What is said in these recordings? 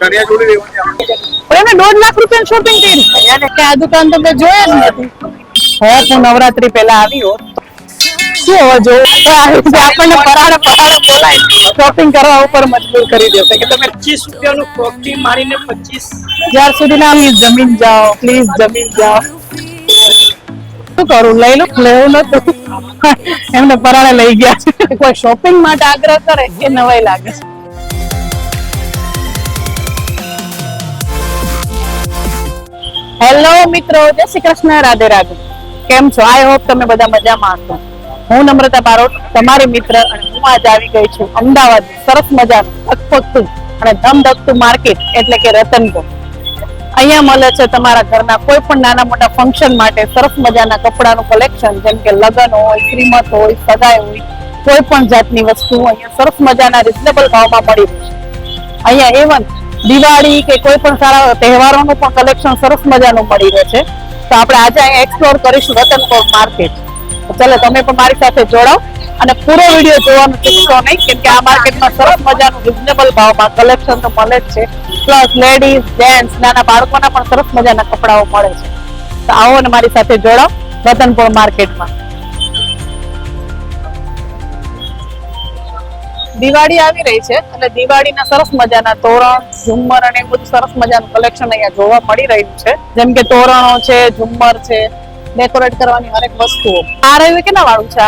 એમને દોઢ લાખ રૂપિયા શોપિંગ કરી અહીંયા આ દુકાન તો જોયા જ નથી. હે હું નવરાત્રી પહેલા આવી હોત શું હવે જોવું? તો આવી રીતે આપણને પરાળે પરાળે બોલાય. શોપિંગ કરવા ઉપર મજબૂર કરી દેશે કે તમે પચીસ રૂપિયાનું ફ્રોકથી પચીસ. જ્યાર સુધી ના જમીન જાઓ પ્લીઝ જમીન જાઓ. શું કરું? લઈ લો લેવું નતું. એમને પરાળે લઈ ગયા છે. કોઈ શોપિંગ માટે આગ્રહ કરે એ નવાઈ લાગે છે. હેલો મિત્રો, જય શ્રી કૃષ્ણ, રાધે રાધે. કેમ છો? આઈ હોપ તમે બધા મજામાં છો હું નમ્રતા બારોટ તમારી મિત્ર અને હું આજે આવી ગઈ છું અમદાવાદ. સરસ મજાનું ધકપકતું અને ધમધકતું માર્કેટ એટલે કે રતનપુર અહીંયા મળે છે તમારા ઘરના કોઈ પણ નાના મોટા ફંક્શન માટે સરસ મજાના કપડાનું કલેક્શન જેમ કે લગ્ન હોય, શ્રીમત હોય, સગાઈ હોય, કોઈ પણ જાતની વસ્તુ અહીંયા સરસ મજાના રિઝનેબલ ભાવમાં મળી રહેશે અહીંયા એવન દિવાળી કે કોઈ પણ સારા તહેવારોનું પણ કલેક્શન સરસ મજાનું મળી રહે છે. તો આપણે આજે અહીંયા એક્સપ્લોર કરીશું રતનપોર માર્કેટ ચાલો તમે પણ મારી સાથે જોડાઓ અને પૂરો વીડિયો જોવાનું ચૂકશો નહીં, કેમ કે આ માર્કેટમાં સરસ મજાનું રિઝનેબલ ભાવમાં કલેક્શન તો મળે જ છે. પ્લસ લેડીઝ જેન્ટ્સ નાના બાળકોના પણ સરસ મજાના કપડાઓ મળે છે. તો આવો અને મારી સાથે જોડાઓ રતનપોર માર્કેટમાં દિવાળી આવી રહી છે એટલે દિવાળીના સરસ મજાના તોરણ, ઝુમ્મર અને એવું સરસ મજાનું કલેક્શન અહીંયા જોવા મળી રહ્યું છે. જેમ કે તોરણો છે, ઝુમ્મર છે ડેકોરેટ કરવાની હરેક વસ્તુઓ. આ રહ્યું કેના વાળું છે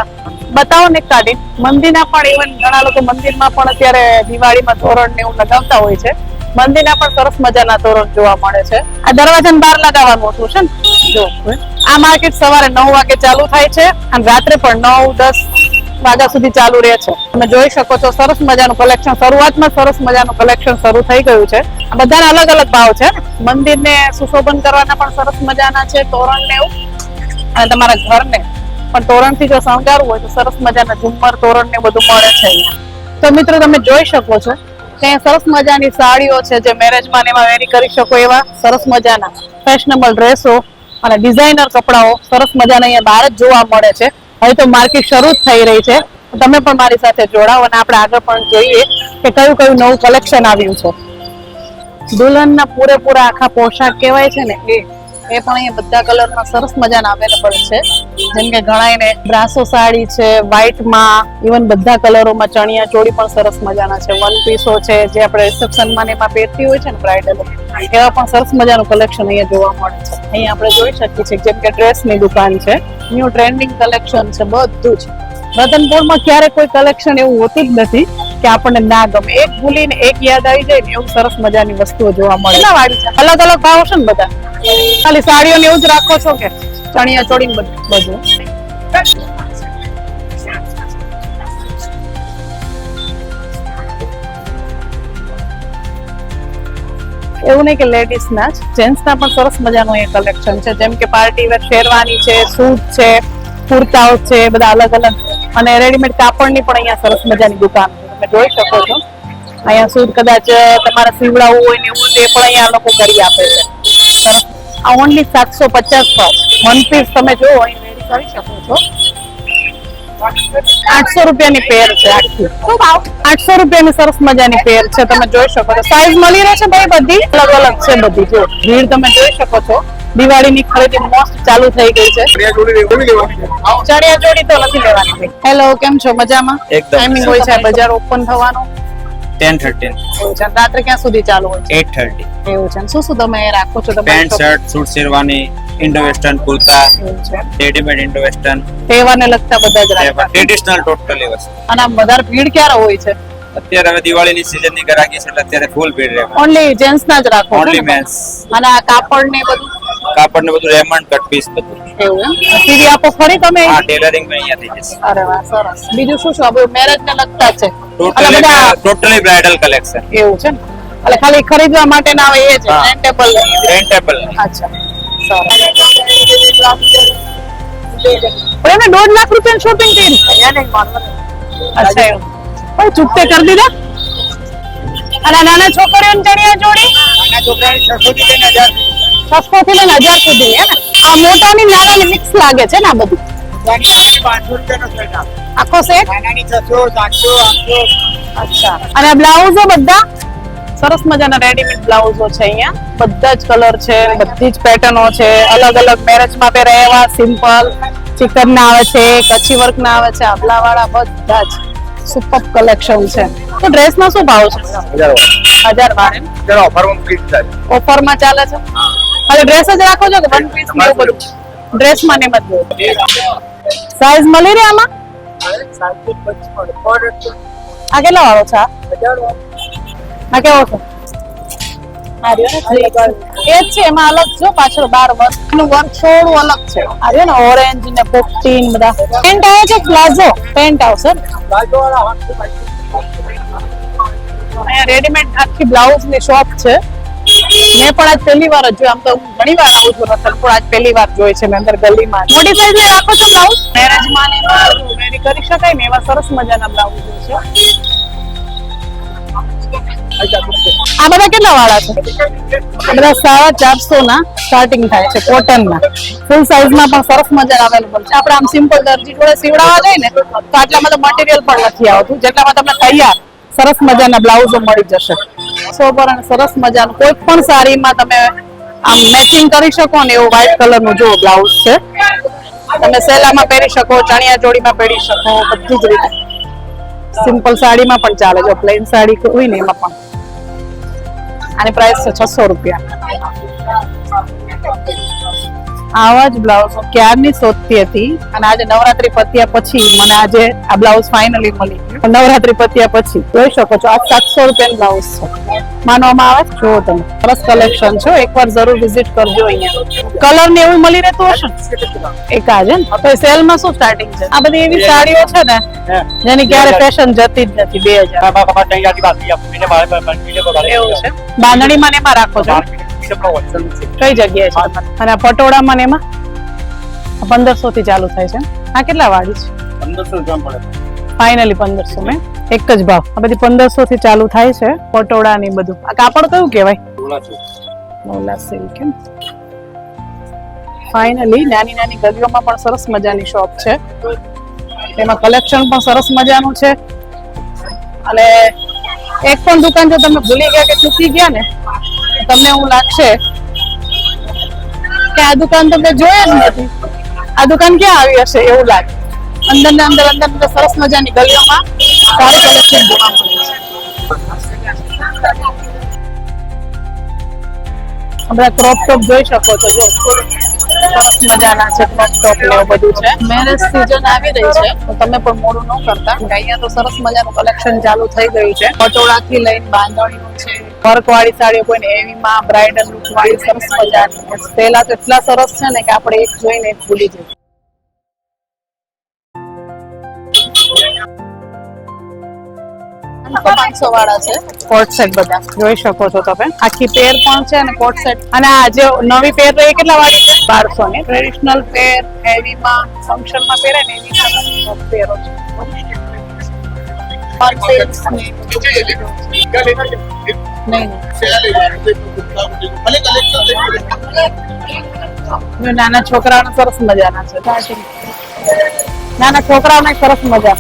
બતાવો ને કાઢી મંદિરના પણ ઇવન ઘણા લોકો મંદિરમાં પણ અત્યારે દિવાળીમાં તોરણ ને એવું લગાવતા હોય છે. મંદિરના પણ સરસ મજાના તોરણ જોવા મળે છે. આ દરવાજા બહાર લગાવવાનું હતું છે ને? જો, આ માર્કેટ સવારે નવ વાગે ચાલુ થાય છે અને રાત્રે પણ નવ, દસ વાગ્યા સુધી ચાલુ રહે છે. તમે જોઈ શકો છો, સરસ મજાનું કલેક્શન શરૂઆતમાં સરસ મજાનું કલેક્શન શરૂ થઈ ગયું છે. બધાના અલગ અલગ ભાવ છે. મંદિરને સુશોભન કરવાના પણ સરસ મજાના છે તોરણ ને એવું. અને તમારા ઘરને પણ તોરણથી જો શણગારવું હોય તો સરસ મજાના ઝુમ્મર તોરણ ને બધું મળે છે તો મિત્રો તમે જોઈ શકો છો, ત્યાં સરસ મજાની સાડીઓ છે જે મેરેજમાં એમાં વેરી કરી શકો એવા. સરસ મજાના ફેશનેબલ ડ્રેસો અને ડિઝાઇનર કપડાઓ સરસ મજાના અહીંયા બહાર જ જોવા મળે છે. હવે તો માર્કેટ શરૂ જ થઈ રહી છે. તમે પણ મારી સાથે જોડાઓ અને આપણે આગળ પણ જોઈએ કે કયું કયું નવું કલેક્શન આવ્યું છે. દુલ્હનના પૂરેપૂરા આખા પોશાક કહેવાય છે ને, એ એ પણ અહીંયા બધા કલરમાં સરસ મજાના અવેલેબલ છે. જેમ કે ઘણાયને બ્રાસો સાડી છે વ્હાઇટમાં ઇવન બધા કલરોમાં ચણિયા ચોળી પણ સરસ મજાના છે. વન પીસો છે, જે આપણે રિસેપ્શનમાં ને એમાં પહેરતી હોય છે ને બ્રાઇડલ એવા પણ સરસ મજાનું કલેક્શન અહીંયા જોવા મળે છે. અહીંયા આપણે જોઈ શકીએ છીએ જેમ કે ડ્રેસની દુકાન છે. ન્યુ ટ્રેન્ડિંગ કલેક્શન છે બધું જ. રતનપુરમાં ક્યારે કોઈ કલેક્શન એવું હોતું જ નથી કે આપણને ના ગમે. એક ભૂલીને એક યાદ આવી જાય ને એવું સરસ મજાની વસ્તુઓ જોવા મળે. વાળી છે? અલગ અલગ ભાવ છે ને બધા? ખાલી સાડીઓ ને એવું જ રાખો છો કે ચણિયા ચોળી બધું. બધું. એવું નહીં કે લેડીઝના જ. જેન્ટ્સના પણ સરસ મજાનું એ કલેક્શન છે. જેમ કે પાર્ટી વેર શેરવાની છે, સૂટ છે, કુર્તાઓ છે, બધા અલગ અલગ. અને રેડીમેડ કાપડની પણ અહીંયા સરસ મજાની દુકાન. તમે જોઈ શકો છો. અહીંયા સૂટ કદાચ તમારે સીવડાવવું હોય ને એવું તે પણ અહીંયા લોકો કરી આપે છે. આ ઓનલી સાતસો પચાસ પર વન પીસ તમે જો અહીં કરી શકો છો. આઠસો રૂપિયાની પેર છે આખી. આઠસો રૂપિયાની સરસ મજાની પેર છે તમે જોઈ શકો છો. સાઈઝ મળી રહેશે ભાઈ બધી? અલગ અલગ છે બધી જો. ભીડ તમે જોઈ શકો છો. દિવાળીની ખરીદી મોસ્ટ ચાલુ થઈ ગઈ છે. ચણિયા ચોળી તો નથી લેવાની. હેલો કેમ છો? મજામાં. ટાઈમિંગ હોય છે બજાર ઓપન થવાનો? ટેન થર્ટીન એવું છે. રાત્રે ક્યાં સુધી ચાલુ હોય છે? એટ થર્ટી એવું છે. શું શું તમે રાખો છો? Pant shirt suit sherwani Indo western kurta readymade Indo western તહેવારને લગતા બધા જ રાખો ટ્રેડિશનલ ટોટલી વસ્તુ. અને આમ વધારે ભીડ ક્યારે હોય છે? અત્યારે હવે દિવાળીની સીઝનની ગરાકી છે એટલે અત્યારે ફૂલ ભીડ રહે ઓનલી જેન્ટ્સ ના જ રાખો ઓન્લી મેન્સ અને આ કાપડ ને બધું? કાપડ ને બધું રેમન્ડ કટ પીસ બધું. એવું સીવી આપો ફરી તમે હા ટેલરિંગ પણ અહીંયા થઈ જશે. અરે વાહ સરસ. બીજું શું શું આપણે મેરેજ ને લગતા છે. ટોટલી ટોટલી બ્રાઇડલ કલેક્શન એવું છે ને? એટલે ખાલી ખરીદવા માટે ના આવે એ છે રેન્ટેબલ રેન્ટેબલ અચ્છા. પણ એને દોઢ લાખ રૂપિયા શોપિંગ કરી. અચ્છા એવું. પણ ચૂકતે કરી દીધા? અને નાના છોકરીઓની ચણિયા ચોળી? છસો થી લઈને હજાર સુધી. હે ને? આ મોટા ની નાના ની મિક્સ લાગે છે ને આ બધું? આખો સેટ અચ્છા અને બ્લાઉઝો બધા? સરસ મજાના રેડીમેડ બ્લાઉઝો છે અહીંયા. બધા જ કલર છે બધી જ પેટર્નો છે. અલગ અલગ મેરેજમાં પહેરે એવા સિમ્પલ ચિકન ના આવે છે કચ્છી વર્ક ના આવે છે આબલા વાળા બધા જ. સુપર કલેક્શન છે. તો ડ્રેસ નો શું ભાવ છે? હજાર બાર ઓફરમાં ચાલે છે? હવે ડ્રેસ જ રાખો છો કે વન પીસ ને એવું બધું? ડ્રેસ મને જ સાઈઝ મળી રહે આમાં? આ કેટલા વાળો છે આ? કેવો છે. એ છે, એમાં અલગ જો પાછળ બાર વર્ક વર્ક થોડું અલગ છે. આ રહ્યો ને ઓરેન્જ ને પોપટી બધા. પેન્ટ આવે છે પ્લાઝો? પેન્ટ આવશે અહીંયા રેડીમેડ આખી બ્લાઉઝની શોપ છે. મેં પણ આજ પહેલી વાર જ જોઈ આમ તો ઘણી વાર આવું છું રતન પણ આજ પહેલી વાર જોઈ છે મેં અંદર ગલીમાં. ની રાખો છો બ્લાઉઝ મેરેજમાં ને કરી શકાય ને એવા સરસ મજાના બ્લાઉઝ છે. આ બધા કેટલા વાળા છે? આ બધા સાડા ચારસો ના સ્ટાર્ટિંગ થાય છે કોટન ના. ફૂલ સાઈઝમાં પણ સરસ મજા અવેલેબલ છે. આપણે આમ સિમ્પલ દરજી જોડે સીવડાવવા જાય ને, તો આટલામાં તો મટીરિયલ પણ નથી આવતું. જેટલામાં તમને તૈયાર, સરસ મજાના બ્લાઉઝો મળી જશે. સોબર અને સરસ મજાનું કોઈ પણ સાડીમાં તમે આમ મેચિંગ કરી શકો ને એવું કલરનું જો બ્લાઉઝ છે. તમે સેલામાં પહેરી શકો, ચણિયા જોડીમાં પહેરી શકો, બધી જ રીતે. સિમ્પલ સાડીમાં પણ ચાલે, જો પ્લેન સાડી હોય ને એમાં પણ. આની પ્રાઇસ છે છસો રૂપિયા. આવા જ બ્લાઉઝ હું ક્યારની શોધતી હતી? અને આજે નવરાત્રી પત્યા પછી મને આજે આ બ્લાઉઝ ફાઇનલી મળી ગયું. નવરાત્રી પત્યા પછી જોઈ શકો છો આ સાતસો રૂપિયાનું બ્લાઉઝ છે. માનવામાં આવે છે? જુઓ તમે સરસ કલેક્શન છે એકવાર જરૂર વિઝિટ કરજો અહીંયા. કલર ને એવું મળી રહેતું હશે? ને? એક આજે તો સેલમાં શું સ્ટાર્ટિંગ છે? આ બધી એવી સાડીઓ છે ને જેની ક્યારે ફેશન જતી જ નથી. બે હજાર. બાંધણીમાં એમાં રાખો છો? કઈ જગ્યાએ છે અને પટોળામાં ને એમાં? પંદરસો થી ચાલુ થાય છે આ કેટલા વાળી છે? ફાઇનલી પંદરસો મેં એક જ ભાવ. આ બધી પંદરસો થી ચાલુ થાય છે પટોળા ને બધું. આ કાપડ કયું કહેવાય? મોલા સિલ્ક એમ. ફાઇનલી નાની નાની ગલીઓમાં પણ સરસ મજાની શોપ છે. એમાં કલેક્શન પણ સરસ મજાનું છે. અને એક પણ દુકાન જો તમે ભૂલી ગયા કે ચૂકી ગયા ને તમને એવું લાગશે કે આ દુકાન તમને જોયા જ નથી. આ દુકાન ક્યાં આવી હશે એવું લાગે. અંદર ને અંદર અંદર સરસ મજાની ગલીઓમાં સારું કલેક્શન જોવા મળે છે. હમણાં ક્રોપ ટોપ જોઈ શકો છો. જો સરસ મજાના છે ક્રોપ ટોપ ને બધું છે. મેરેજ સિઝન આવી રહી છે. તો તમે પણ મોડું ન કરતા. અહીંયા તો સરસ મજાનું કલેક્શન ચાલુ થઈ ગયું છે. પટોળા થી લઈને બાંધણીનું છે. વર્ક વાળી સાડીઓ કોઈને એવીમાં બ્રાઇડલ લુક વાળી સરસ મજાની. પહેલા તો એટલા સરસ છે ને કે આપણે એક જોઈને એક ભૂલી જઈએ. પાંચસો વાળા છે. કોટ સેટ બધા. જોઈ શકો છો તમે. આખી પેર પણ છે અને કોટ સેટ. અને આ જે નવી પેર તો એ કેટલા વાળી છે? બારસો ની. ટ્રેડિશનલ પેર હેવીમાં ફંક્શનમાં પહેરે ને એની સાથે પેરો છે. નાના છોકરાઓને સરસ મજાના છે નાના છોકરાઓને સરસ મજા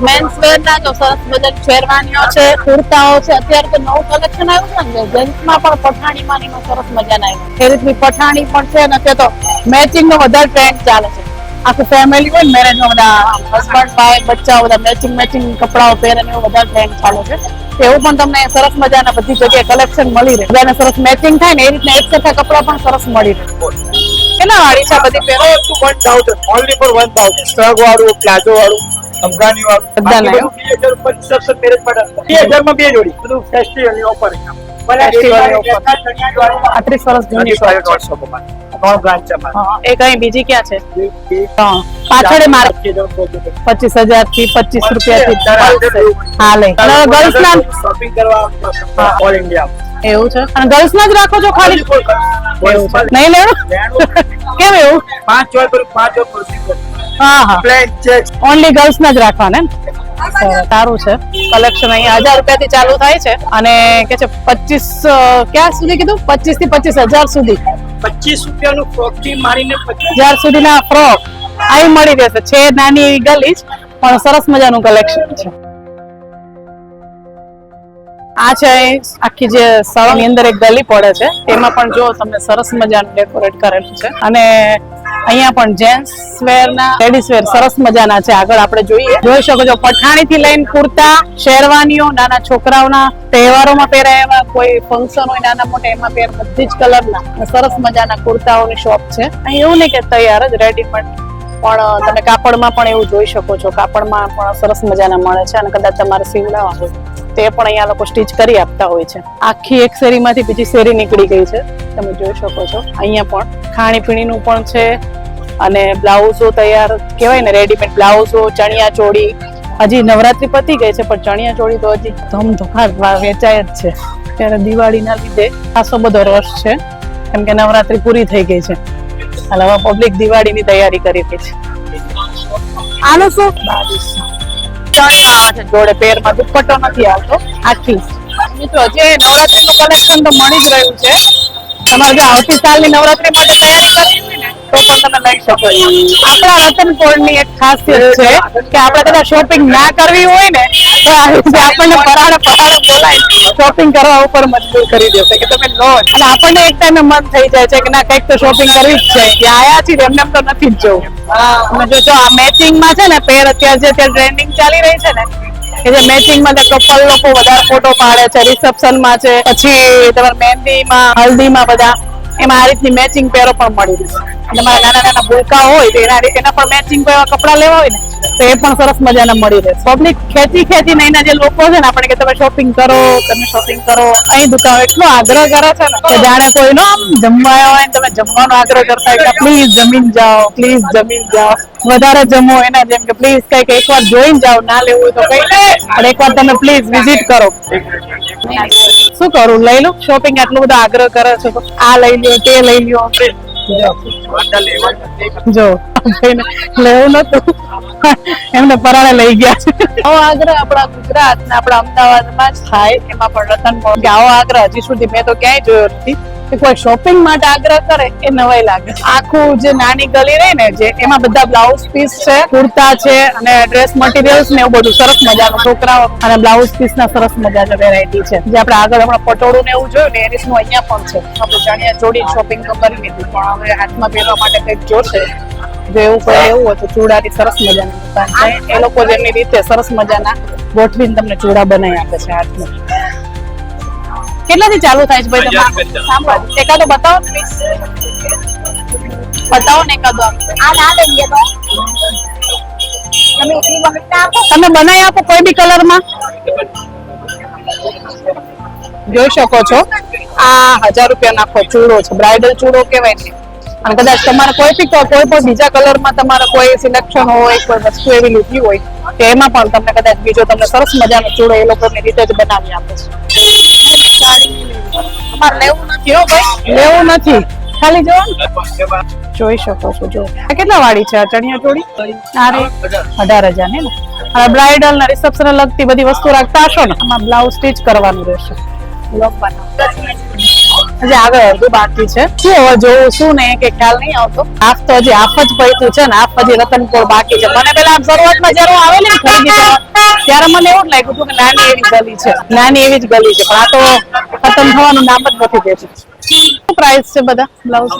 મેન્સ વેર ના જો સરસ મજાની શેરવાનીઓ છે કુર્તાઓ છે અત્યારે તો નવું કલેક્શન આવ્યું છે ને જેન્ટ્સમાં પણ પઠાણી માં સરસ મજા ના આવ્યું એ રીતની પઠાણી પણ છે અને અત્યારે તો મેચિંગ નો વધારે ટ્રેન્ડ ચાલે છે. આખું ફેમિલી હોય મેરેજમાં બધા હસબન્ડ વાઈફ બચ્ચા બધા મેચિંગ મેચિંગ કપડાઓ પહેરે ને વધારે ટ્રેન્ડ ચાલે છે. તો એવું પણ તમને સરસ મજાના બધી જગ્યાએ કલેક્શન મળી રહે. બધાને સરસ મેચિંગ થાય ને એ રીતના એક સરખા કપડા પણ સરસ મળી રહે. કેટલા વાળી છે બધી પહેરો one thousand only four one thousand સ્ટ્રગ વાળું પ્લાઝો વાળું અફઘાની વાળું. 2000 ઉપર સબસે મેરેજ માટે બે હજારમાં બે જોડી. બધું ફેસ્ટિવલની ઓફર. આટલી સરસ જૂની ત્રણ બ્રાન્ચ છે હા, એ કઈ બીજી ક્યાં છે? હા પાછળ પચીસ હજારથી પચીસ રૂપિયા થી અને ગર્લ્સ ના શોપિંગ કરવા ઓલ ઇન્ડિયા એવું છે? અને ગર્લ્સ ના જ રાખો છો ખાલી? નહીં લેવું કેમ એવું? પાંચ પર પાંચ હા હા. ઓનલી ગર્લ્સ ના જ રાખવાના સારું છે. કલેક્શન અહીંયા હજાર રૂપિયા થી ચાલુ થાય છે. અને કે છે પચીસ ક્યાં સુધી કીધું? પચીસથી પચીસ હજાર સુધી. પચીસ રૂપિયાનું ફ્રોકથી મારીને હજાર સુધીના ફ્રોક આવી મળી રહેશે. છે નાની એવી ગલી જ પણ સરસ મજાનું કલેક્શન છે. આ છે આખી જે સળંગની અંદર એક ગલી પડે છે. તેમાં પણ જો તમને સરસ મજાનું ડેકોરેટ કરેલું છે. અને અહીંયા પણ જેન્ટ્સ વેર ના લેડીઝ વેર સરસ મજાના છે. આગળ આપણે જોઈએ. જોઈ શકો છો પઠાણી થી લઈને કુર્તા, શેરવાનીઓ, નાના છોકરાઓના તહેવારોમાં પહેરાય એવા કોઈ ફંક્શન હોય, નાના મોટા, એમાં પહેર બધી જ કલરના. સરસ મજાના કુર્તાઓની શોપ છે. અહીં એવું નહીં કે તૈયાર જ રેડીમેડ પણ તમે કાપડમાં પણ એવું જોઈ શકો છો. કાપડમાં પણ સરસ મજાના મળે છે અને કદાચ તમારે સીવડાવવા હોય. તે પણ અહીંયા લોકો સ્ટીચ કરી આપતા હોય છે. આખી એક શેરીમાંથી બીજી શેરી નીકળી ગઈ છે. તમે જોઈ શકો છો. અહીંયા પણ ખાણીપીણીનું પણ છે અને બ્લાઉઝો તૈયાર કહેવાય ને રેડીમેડ બ્લાઉઝો ચણિયા ચોળી. હજી નવરાત્રી પતી ગઈ છે પણ ચણિયા ચોળી તો હજી ધમધોકાર વેચાય જ છે. ત્યારે દિવાળીના લીધે ખાસો બધો રસ છે. કેમ કે નવરાત્રી પૂરી થઈ ગઈ છે. એટલે હવે પબ્લિક દિવાળીની તૈયારી કરી રહી છે. આનો શું? ચણિયા છે જોડે પેરમાં દુપટ્ટો નથી આવતો. આખી. મિત્રો, જે નવરાત્રીનું કલેક્શન તો મળી જ રહ્યું છે. તમારે જો આવતી સાલની નવરાત્રી માટે તૈયારી કરવી તો પણ તમે લઈ શકો આપણા રતનપોળની એક ખાસિયત છે કે આપણે કદાચ શોપિંગ ના કરવી હોય ને, તો આપણને પરાળે પરાળે બોલાય. શોપિંગ કરવા ઉપર મજબૂર કરી દેશે કે તમે લો. અને આપણને એક ટાઈમે મન થઈ જાય છે કે ના, કંઈક તો શોપિંગ કરવી જ છે. કે આયા છીએ એમને એમ તો નથી જ જવું. જો જો આ મેચિંગમાં છે ને પેર અત્યારે જે અત્યારે ટ્રેન્ડિંગ ચાલી રહી છે ને, કે જે મેચિંગમાં જે કપલ લોકો વધારે ફોટો પાડે છે રિસેપ્શનમાં છે, પછી તમારે મહેંદીમાં, હલ્દીમાં બધા, એમાં આ રીતની મેચિંગ પેરો પણ મળી રહી છે. અને નાના નાના ભૂલકા હોય તો એના એના પણ મેચિંગ એવા કપડા લેવા હોય ને, તો એ પણ સરસ મજાના મળી રહે. પબ્લિક ખેંચી ખેંચીને એના જે લોકો છે ને આપણે કે તમે શોપિંગ કરો, તમે શોપિંગ કરો, અહીં દુકાન, એટલો આગ્રહ કરે છે ને જાણે કોઈ નો આમ જમવા હોય તમે જમવાનો આગ્રહ કરતા હોય પ્લીઝ જમીન જાઓ પ્લીઝ જમીન જાઓ. વધારે જમો એના જેમ કે પ્લીઝ કંઈક એકવાર જોઈને જાઓ, ના લેવું તો કઈ પણ એકવાર તમે પ્લીઝ વિઝિટ કરો. શું કરું? લઈ લો શોપિંગ આટલું બધું આગ્રહ કરે છે આ લઈ લ્યો, તે લઈ લ્યો. જો લેવું નતું. એમને પરાણે લઈ ગયા છે. આવો આગ્રહ આપણા ગુજરાત ને આપણા અમદાવાદમાં જ થાય એમાં પણ રતન આવો આગ્રહ હજી સુધી મેં તો ક્યાંય જોયો નથી. કોઈ શોપિંગ માટે આગ્રહ કરે એ નવાઈ લાગે. આખું જે નાની ગલી રહી ને જે એમાં બધા બ્લાઉઝ પીસ છે, કુર્તા છે અને ડ્રેસ મટીરિયલ્સ ને એવું બધું સરસ મજાનું છોકરાઓ અને બ્લાઉઝ પીસ ના સરસ મજાની વેરાયટી છે. જે આપણે આગળ હમણાં પટોળું ને એવું જોયું ને એ રીતનું અહીંયા પણ છે. આપણે ચણિયા જોડી શોપિંગ તો કરી લીધું, પણ હવે હાથમાં પહેરવા માટે કંઈક જોશે. જો એવું કોઈ એવું હોય તો ચૂડાની સરસ મજાની દુકાન છે. એ લોકો જેમની રીતે સરસ મજાના ગોઠવીને તમને ચૂડા બનાવી આપે છે હાથમાં. કેટલાથી ચાલુ થાય છે ભાઈ તમારું? સાંભળો એકાદો બતાવો. બતાવો ને એકાદો આ ના લઈએ તો. તમે એટલી વખત આપો. તમે બનાવી આપો કોઈ બી કલરમાં જોઈ શકો છો. આ હજાર રૂપિયા નાખો ચૂડો છે બ્રાઇડલ ચૂડો કહેવાય છે અને કદાચ તમારે કોઈ બી કોઈ પણ બીજા કલરમાં તમારે કોઈ સિલેક્શન હોય કોઈ વસ્તુ એવી લીધી હોય તો એમાં પણ તમને કદાચ બીજો તમને સરસ મજાનો ચૂડો એ લોકોની રીતે જ બનાવી આપે છે. લેવું નથી. ખાલી જો. જોઈ શકો છો, જો. આ કેટલા વાળી છે? આ ચણિયા આ અઢાર હજાર ને? અને બ્રાઇડલ ના રિસેપ્શન લગતી બધી વસ્તુ રાખતા હશો ને? આમાં બ્લાઉઝ સ્ટીચ કરવાનું રહેશે. હજી આગળ અડધું બાકી છે. શું હવે જોવું, શું ને કે ખ્યાલ નહીં આવતો. આફ તો હજી આફ જ પડતું છે ને, આફ હજી રતનપુર બાકી છે. મને પેલા શરૂઆતમાં જયારે આવેલી ને ખરીદી કરવા ત્યારે મને એવું લાગ્યું કે નાની એવી ગલી છે. નાની એવી જ ગલી છે. પણ આ તો ખતમ થવાનું નામ જ નથી દેતું પ્રાઇસ છે બધા? બ્લાઉઝ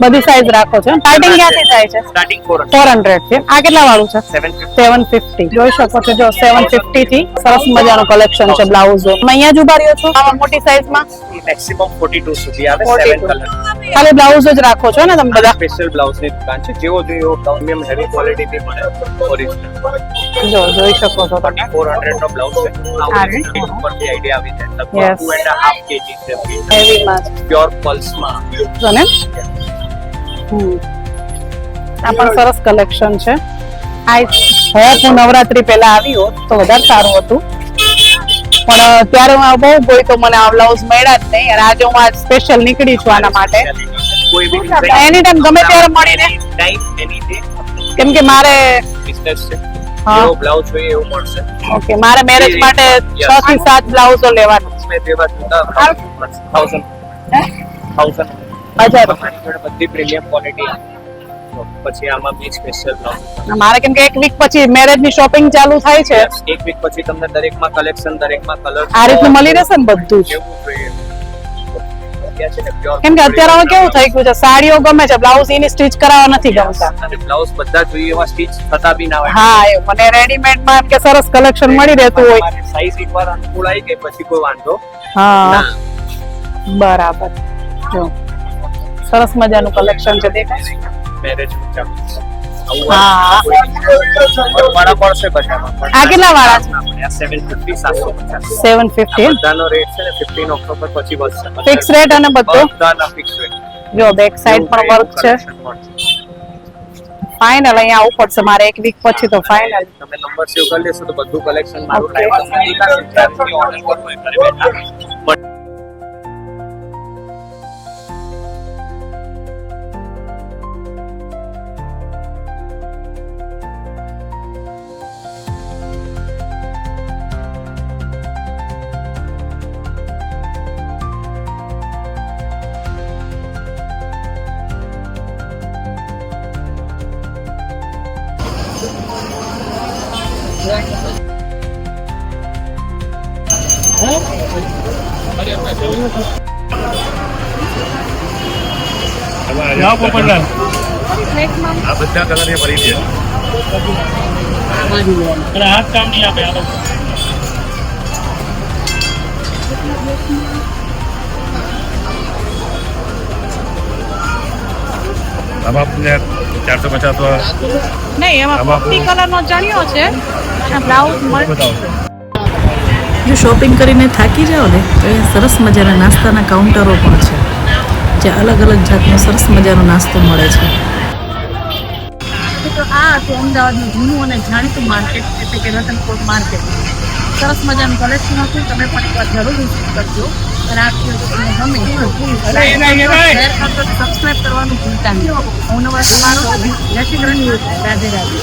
બધી સાઈઝ રાખો છો સ્ટાર્ટિંગ ક્યાંથી થાય છે? સ્ટાર્ટિંગ ફોર ફોર હંડ્રેડથી? આ કેટલા વાળું છે? સેવન સેવન ફિફ્ટી જોઈ શકો છો જો સેવન ફિફ્ટી થી સરસ મજાનું કલેક્શન છે બ્લાઉઝ અહીંયા જ ઊભા રહ્યો છો મોટી સાઈઝમાં? મેક્સિમમ ફોર્ટી ટુ સુધી આવે 7 કલર ખાલી બ્લાઉઝ જ રાખો છો ને તમે બધા? સ્પેશિયલ બ્લાઉઝની દુકાન છે. જેવો જોઈએ એવો પ્રીમિયમ હેવી ક્વોલિટી થી મળે. ઓરિજિનલ જો જોઈ શકો છો તમે. ફોર હંડ્રેડ નો બ્લાઉઝ છે. રે. ઉપરથી આઈડિયા આવી જાય. લગભગ ટુ એન્ડ હાફ કેજી છે. હેવી માં પ્યોર પલ્સમાં જો ને. આ પણ સરસ કલેક્શન છે. આ હે હું નવરાત્રી પહેલા આવી હોત તો વધારે સારું હતું. પણ ત્યારે હું બહુ ગઈ તો મને આ બ્લાઉઝ મળ્યા જ નહીં. અને આજે હું આ સ્પેશિયલ નીકળી છું આના માટે. એની ટાઈમ ગમે ત્યારે મળીને. કેમ કે મારે. બ્લાઉઝ જોઈએ એવું મળશે. ઓકે મારે મેરેજ માટે છ થી સાત બ્લાઉઝો લેવાનું જૂતા બધી પ્રીમિયમ ક્વોલિટી પછી આમાં બી સ્પેશિયલ બ્લાઉઝ મારે કેમ કે એક વીક પછી મેરેજની શોપિંગ ચાલુ થાય છે. એક વીક પછી તમને દરેકમાં કલેક્શન દરેકમાં કલર આ રીતનું મળી રહેશે ને બધું જ? કેમ કે અત્યારે હવે કેવું થઈ ગયું છે? સાડીઓ ગમે છે બ્લાઉઝ એની સ્ટિચ કરાવવા નથી ગમતા. અને બ્લાઉઝ બધા જોઈએ એવા સ્ટીચ થતા બી ના હોય. હા એ મને રેડીમેડમાં એમ કે સરસ કલેક્શન મળી રહેતું હોય. સાઈઝ એકવાર અનુકૂળ આવી ગઈ પછી કોઈ વાંધો હા. બરાબર. જો. સરસ મજાનું કલેક્શન છે દેખાય મેરેજ વાળા પડશે બધામાં આ કેટલા વાળા છે? 750 750 બધાનો રેટ છે 15 ઓક્ટોબર પછી વધશે. ફિક્સ રેટ અને બધું? બધાના ફિક્સ રેટ જો બેક સાઈડ પણ વર્ક છે. ફાઇનલ અહીંયા આવવું પડશે મારે એક વીક પછી તો ફાઇનલ તમે નંબર સેવ કરી લેશો તો બધું કલેક્શન મારું લાઈવ ઓર્ડર કરવો બેઠા આ બધા કલર એ ભરી દે હાથ કામ નહીં આપે આ લોકો આપને ચારસો પચાસ નહીં એમાં કલર નો કલરનો ચણિયો છે બ્લાઉઝ મળ જો શોપિંગ કરીને થાકી જાઓ ને તો અહીંયા સરસ મજાના નાસ્તાના કાઉન્ટરો પણ છે જ્યાં અલગ અલગ જાતનો સરસ મજાનો નાસ્તો મળે છે. તો આ હતું અમદાવાદનું જૂનું અને જાણીતું માર્કેટ એટલે કે રતનકોટ માર્કેટ સરસ મજાનું કલેક્શન હતું તમે પણ એકવાર જરૂર વિઝિટ કરજો. અને આ વીડિયો તમને ગમે શેર કરજો સબસ્ક્રાઇબ કરવાનું ભૂલતા નહીં. હું નવા તમારો જય શ્રી કૃષ્ણ. રાધે રાધે.